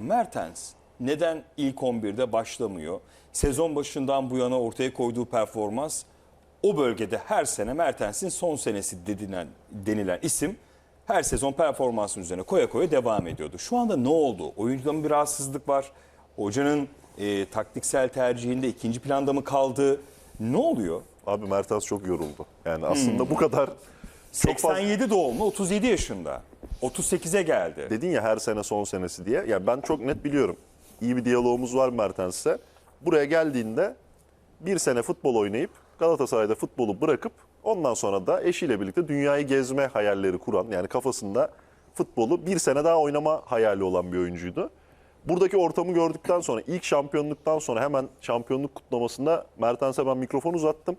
Mertens neden ilk 11'de başlamıyor? Sezon başından bu yana ortaya koyduğu performans o bölgede her sene Mertens'in son senesi dedilen, denilen isim her sezon performansın üzerine koya koya devam ediyordu. Şu anda ne oldu? Oyuncuda mı bir rahatsızlık var? Hocanın e, taktiksel tercihinde ikinci planda mı kaldı? Ne oluyor? Abi Mertens çok yoruldu. Yani aslında bu kadar çok fazla 87 doğumlu 37 yaşında. 38'e geldi. dedin ya her sene son senesi diye. Yani ben çok net biliyorum. İyi bir diyalogumuz var Mertens'le. Buraya geldiğinde bir sene futbol oynayıp Galatasaray'da futbolu bırakıp ondan sonra da eşiyle birlikte dünyayı gezme hayalleri kuran yani kafasında futbolu bir sene daha oynama hayali olan bir oyuncuydu. Buradaki ortamı gördükten sonra ilk şampiyonluktan sonra hemen şampiyonluk kutlamasında Mertens'e ben mikrofon uzattım.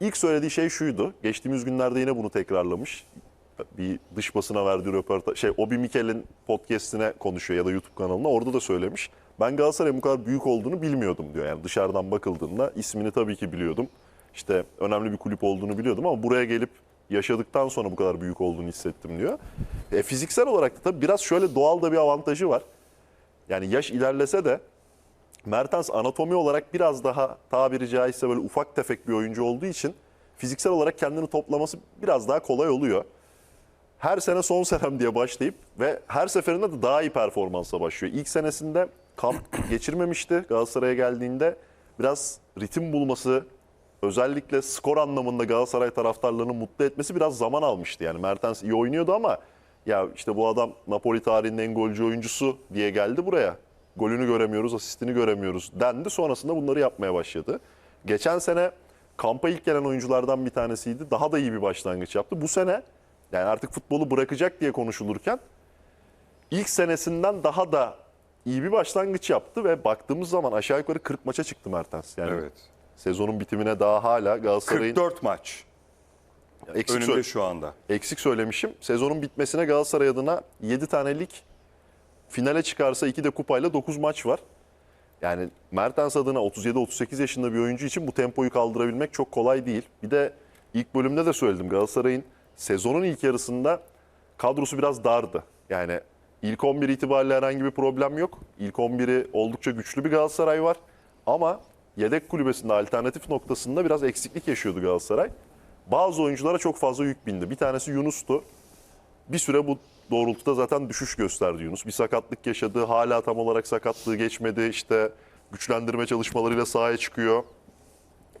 İlk söylediği şey şuydu. Geçtiğimiz günlerde yine bunu tekrarlamış. Bir dış basına verdiği röportaj, şey Obi Mikel'in podcast'ine konuşuyor ya da YouTube kanalına. Orada da söylemiş. Ben Galatasaray'ın bu kadar büyük olduğunu bilmiyordum diyor. Yani dışarıdan bakıldığında ismini tabii ki biliyordum. İşte önemli bir kulüp olduğunu biliyordum ama buraya gelip yaşadıktan sonra bu kadar büyük olduğunu hissettim diyor. E, fiziksel olarak da tabii biraz şöyle doğal da bir avantajı var. Yani yaş ilerlese de Mertens anatomi olarak biraz daha tabiri caizse böyle ufak tefek bir oyuncu olduğu için fiziksel olarak kendini toplaması biraz daha kolay oluyor. Her sene son senem diye başlayıp ve her seferinde de daha iyi performansa başlıyor. İlk senesinde kamp geçirmemişti Galatasaray'a geldiğinde. Biraz ritim bulması, özellikle skor anlamında Galatasaray taraftarlarını mutlu etmesi biraz zaman almıştı. Yani Mertens iyi oynuyordu ama ya işte bu adam Napoli tarihinin en golcü oyuncusu diye geldi buraya. Golünü göremiyoruz, asistini göremiyoruz dendi. Sonrasında bunları yapmaya başladı. Geçen sene kampa ilk gelen oyunculardan bir tanesiydi. Daha da iyi bir başlangıç yaptı. Bu sene yani artık futbolu bırakacak diye konuşulurken ilk senesinden daha da iyi bir başlangıç yaptı ve baktığımız zaman aşağı yukarı 40 maça çıktı Mertens. Yani Evet. sezonun bitimine daha hala Galatasaray'ın 44 maç eksik, önünde şu anda. eksik söylemişim. Sezonun bitmesine Galatasaray adına 7 tane lig, finale çıkarsa 2 de kupayla 9 maç var. Yani Mertens adına 37-38 yaşında bir oyuncu için bu tempoyu kaldırabilmek çok kolay değil. Bir de ilk bölümde de söyledim Galatasaray'ın sezonun ilk yarısında kadrosu biraz dardı. Yani ilk 11 itibariyle herhangi bir problem yok. İlk 11'i oldukça güçlü bir Galatasaray var. Ama yedek kulübesinde alternatif noktasında biraz eksiklik yaşıyordu Galatasaray. Bazı oyunculara çok fazla yük bindi. Bir tanesi Yunus'tu. Bir süre bu doğrultuda zaten düşüş gösterdi Yunus. Bir sakatlık yaşadı. Hala tam olarak sakatlığı geçmedi. İşte güçlendirme çalışmalarıyla sahaya çıkıyor.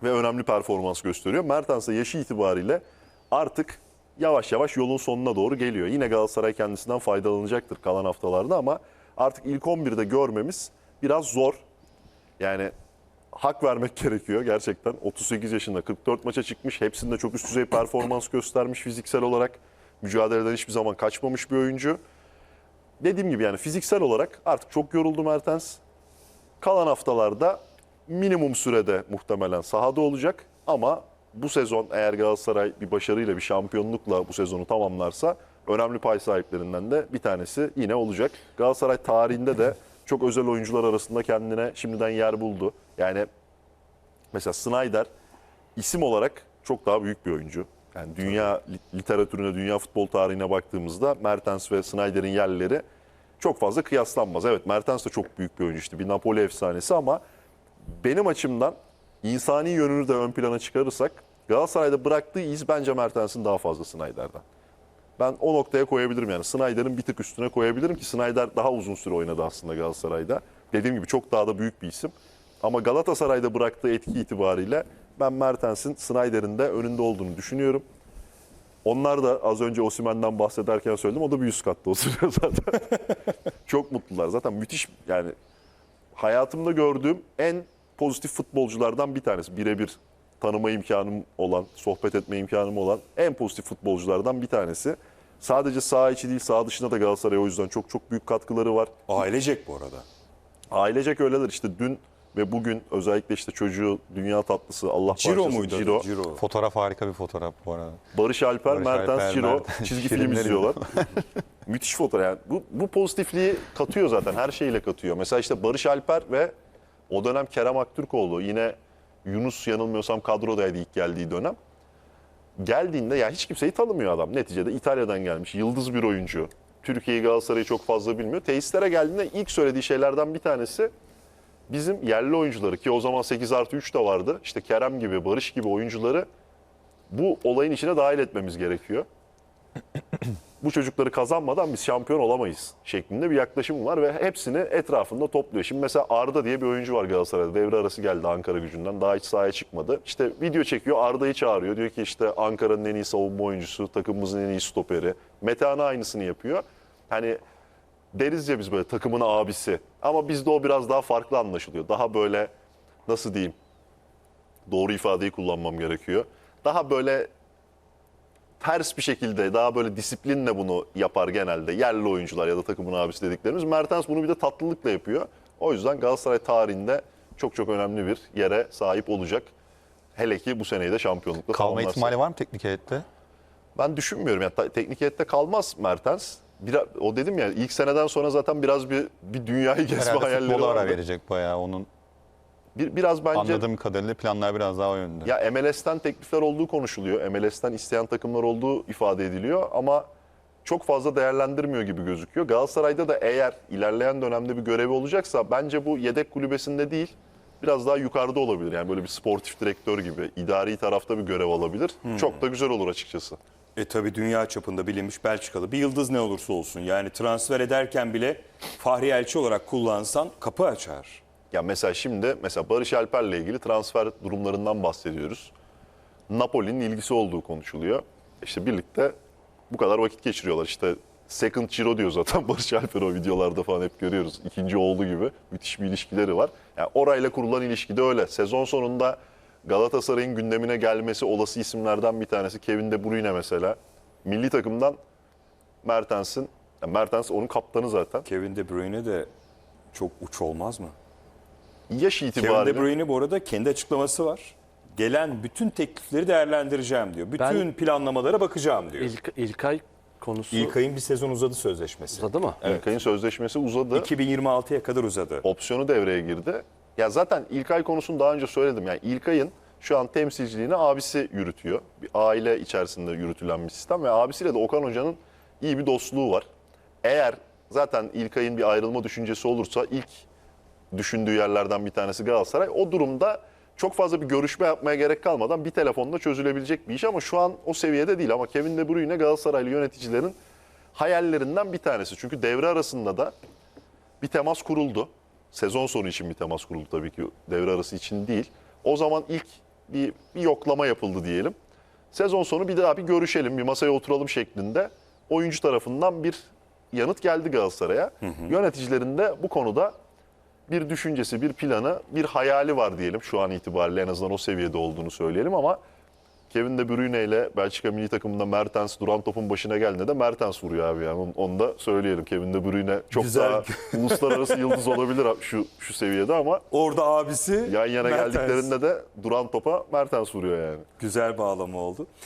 Ve önemli performans gösteriyor. Mertens de yaşı itibariyle artık yavaş yavaş yolun sonuna doğru geliyor. Yine Galatasaray kendisinden faydalanacaktır kalan haftalarda ama artık ilk 11'de görmemiz biraz zor. Yani hak vermek gerekiyor gerçekten. 38 yaşında 44 maça çıkmış. Hepsinde çok üst düzey performans göstermiş fiziksel olarak. Mücadeleden hiçbir zaman kaçmamış bir oyuncu. Dediğim gibi yani fiziksel olarak artık çok yoruldu Mertens. Kalan haftalarda minimum sürede muhtemelen sahada olacak. Ama bu sezon eğer Galatasaray bir başarıyla bir şampiyonlukla bu sezonu tamamlarsa önemli pay sahiplerinden de bir tanesi yine olacak. Galatasaray tarihinde de çok özel oyuncular arasında kendine şimdiden yer buldu. Yani mesela Snyder isim olarak çok daha büyük bir oyuncu. Yani dünya li- literatürüne, dünya futbol tarihine baktığımızda Mertens ve Snyder'in yerleri çok fazla kıyaslanmaz. Evet Mertens de çok büyük bir oyuncu işte bir Napoli efsanesi ama benim açımdan insani yönünü de ön plana çıkarırsak Galatasaray'da bıraktığı iz bence Mertens'in daha fazla Snyder'den. Ben o noktaya koyabilirim yani. Snyder'in bir tık üstüne koyabilirim ki Snyder daha uzun süre oynadı aslında Galatasaray'da. Dediğim gibi çok daha da büyük bir isim. Ama Galatasaray'da bıraktığı etki itibariyle ben Mertens'in Snyder'in de önünde olduğunu düşünüyorum. Onlar da az önce Osimhen'den bahsederken söyledim. O da bir üst katta oturuyor zaten. çok mutlular. Zaten müthiş yani hayatımda gördüğüm en pozitif futbolculardan bir tanesi. Birebir tanıma imkanım olan, sohbet etme imkanım olan en pozitif futbolculardan bir tanesi. Sadece saha içi değil, saha dışında da Galatasaray'a o yüzden çok çok büyük katkıları var. Ailecek bu arada. Ailecek öyleler işte dün ve bugün özellikle işte çocuğu dünya tatlısı Allah Ciro bağışlasın, muydu? Ciro. Ciro. Fotoğraf harika bir fotoğraf bu arada. Barış Alper, Barış Mertens, Alper, Ciro Mertens. çizgi film izliyorlar. Müthiş fotoğraf. Yani bu, bu pozitifliği katıyor zaten. Her şeyle katıyor. Mesela işte Barış Alper ve o dönem Kerem Aktürkoğlu yine Yunus yanılmıyorsam kadrodaydı ilk geldiği dönem. Geldiğinde ya hiç kimseyi tanımıyor adam. Neticede İtalya'dan gelmiş. Yıldız bir oyuncu. Türkiye'yi Galatasaray'ı çok fazla bilmiyor. Tesislere geldiğinde ilk söylediği şeylerden bir tanesi bizim yerli oyuncuları ki o zaman 8 artı 3 de vardı. İşte Kerem gibi, Barış gibi oyuncuları bu olayın içine dahil etmemiz gerekiyor. Bu çocukları kazanmadan biz şampiyon olamayız şeklinde bir yaklaşım var ve hepsini etrafında topluyor. Şimdi mesela Arda diye bir oyuncu var Galatasaray'da. Devre arası geldi Ankara gücünden. Daha hiç sahaya çıkmadı. İşte video çekiyor Arda'yı çağırıyor. Diyor ki işte Ankara'nın en iyi savunma oyuncusu, takımımızın en iyi stoperi. Metehan'a aynısını yapıyor. Hani deriz ya biz böyle takımın abisi. Ama bizde o biraz daha farklı anlaşılıyor. Daha böyle nasıl diyeyim doğru ifadeyi kullanmam gerekiyor. Daha böyle ters bir şekilde daha böyle disiplinle bunu yapar genelde yerli oyuncular ya da takımın abisi dediklerimiz. Mertens bunu bir de tatlılıkla yapıyor. O yüzden Galatasaray tarihinde çok çok önemli bir yere sahip olacak. Hele ki bu seneyi de şampiyonlukla Kalma tamamlarsa. ihtimali var mı teknik heyette? Ben düşünmüyorum. Yani teknik heyette kalmaz Mertens. Biraz, o dedim ya ilk seneden sonra zaten biraz bir bir dünyayı gezme Herhalde hayalleri futbola ara vardı. verecek bayağı. Onun Bir, biraz bence anladığım kadarıyla planlar biraz daha o yönde. Ya MLS'ten teklifler olduğu konuşuluyor. MLS'ten isteyen takımlar olduğu ifade ediliyor ama çok fazla değerlendirmiyor gibi gözüküyor. Galatasaray'da da eğer ilerleyen dönemde bir görevi olacaksa bence bu yedek kulübesinde değil biraz daha yukarıda olabilir. Yani böyle bir sportif direktör gibi idari tarafta bir görev alabilir. Çok da güzel olur açıkçası. E tabi dünya çapında bilinmiş Belçikalı bir yıldız ne olursa olsun. Yani transfer ederken bile Fahri Elçi olarak kullansan kapı açar. Ya mesela şimdi mesela Barış Alper'le ilgili transfer durumlarından bahsediyoruz. Napoli'nin ilgisi olduğu konuşuluyor. İşte birlikte bu kadar vakit geçiriyorlar. İşte second Giro diyor zaten Barış Alper o videolarda falan hep görüyoruz. İkinci oğlu gibi müthiş bir ilişkileri var. Yani orayla kurulan ilişki de öyle. Sezon sonunda Galatasaray'ın gündemine gelmesi olası isimlerden bir tanesi Kevin De Bruyne mesela. Milli takımdan Mertens'in, yani Mertens onun kaptanı zaten. Kevin De Bruyne de çok uç olmaz mı? Yaş Kevin itibariyle... De Bruyne bu arada kendi açıklaması var. Gelen bütün teklifleri değerlendireceğim diyor. Bütün Ben- planlamalara bakacağım diyor. İlk, İlkay konusu İlkay'ın bir sezon uzadı sözleşmesi. uzadı mı? İlkay'ın sözleşmesi uzadı. 2026'ya kadar uzadı. opsiyonu devreye girdi. Ya zaten İlkay konusunu daha önce söyledim. Yani İlkay'ın şu an temsilciliğini abisi yürütüyor. Bir aile içerisinde yürütülen bir sistem ve abisiyle de Okan Hoca'nın iyi bir dostluğu var. Eğer zaten İlkay'ın bir ayrılma düşüncesi olursa ilk düşündüğü yerlerden bir tanesi Galatasaray. O durumda çok fazla bir görüşme yapmaya gerek kalmadan bir telefonda çözülebilecek bir iş ama şu an o seviyede değil. Ama Kevin De Bruyne Galatasaraylı yöneticilerin hayallerinden bir tanesi. Çünkü devre arasında da bir temas kuruldu. Sezon sonu için bir temas kuruldu tabii ki devre arası için değil. O zaman ilk bir, bir yoklama yapıldı diyelim. Sezon sonu bir daha bir görüşelim, bir masaya oturalım şeklinde oyuncu tarafından bir yanıt geldi Galatasaray'a. Yöneticilerin de bu konuda bir düşüncesi, bir planı, bir hayali var diyelim. Şu an itibariyle en azından o seviyede olduğunu söyleyelim ama Kevin De Bruyne ile Belçika milli takımında Mertens duran topun başına geldiğinde de Mertens vuruyor abi yani. Onu, onu da söyleyelim. Kevin De Bruyne çok Güzel. daha uluslararası yıldız olabilir şu şu seviyede ama Orada abisi yan yana Mertens. geldiklerinde de duran topa Mertens vuruyor yani. Güzel bağlama oldu.